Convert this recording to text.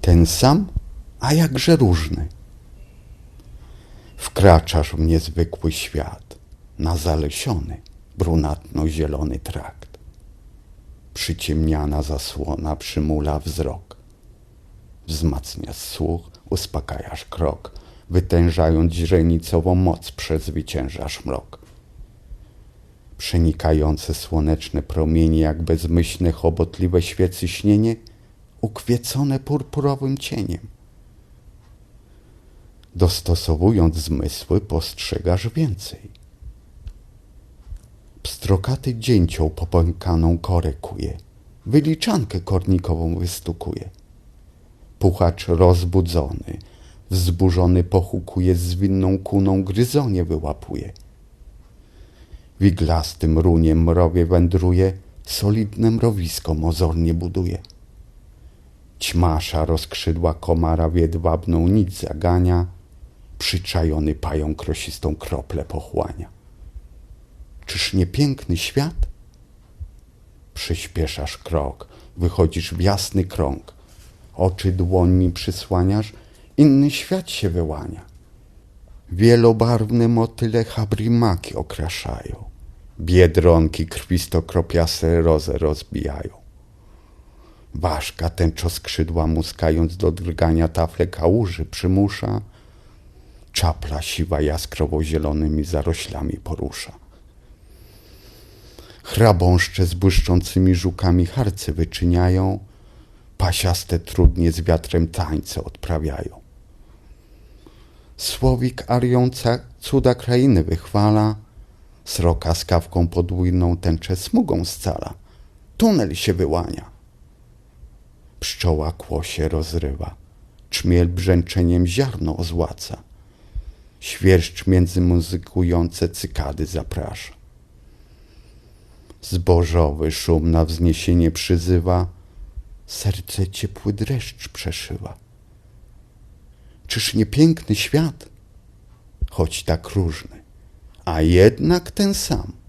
ten sam, a jakże różny. Wkraczasz w niezwykły świat, na zalesiony, brunatno-zielony trakt. Przyciemniana zasłona przymula wzrok. Wzmacniasz słuch, uspokajasz krok, wytężając źrenicową moc przezwyciężasz mrok. Przenikające słoneczne promienie, jak bezmyślne, chobotliwe świecy śnienie, ukwiecone purpurowym cieniem. Dostosowując zmysły, postrzegasz więcej. Pstrokaty dzięcioł popękaną korę kuje, wyliczankę kornikową wystukuje. Puchacz rozbudzony, wzburzony pochukuje, zwinną kuną gryzonie wyłapuje. Wiglastym runiem mrowie wędruje, solidne mrowisko mozornie buduje. Ćmasza rozkrzydła komara w jedwabną nic zagania, przyczajony pająk rosistą kroplę pochłania. Czyż nie piękny świat? Przyspieszasz krok, wychodzisz w jasny krąg, oczy dłońmi przysłaniasz, inny świat się wyłania. Wielobarwne motyle habrimaki okraszają, biedronki krwisto-kropiaste roze rozbijają. Ważka tęczo skrzydła muskając do drgania tafle kałuży przymusza, czapla siwa jaskrowo-zielonymi zaroślami porusza. Hrabąszcze z błyszczącymi żukami harce wyczyniają, pasiaste trudnie z wiatrem tańce odprawiają. Słowik ariąca cuda krainy wychwala, sroka z kawką podwójną tęczę smugą scala, tunel się wyłania. Pszczoła kłosie rozrywa, czmiel brzęczeniem ziarno ozłaca, świerszcz między muzykujące cykady zaprasza. Zbożowy szum na wzniesienie przyzywa, serce ciepły dreszcz przeszywa. Czyż nie piękny świat? Choć tak różny, a jednak ten sam.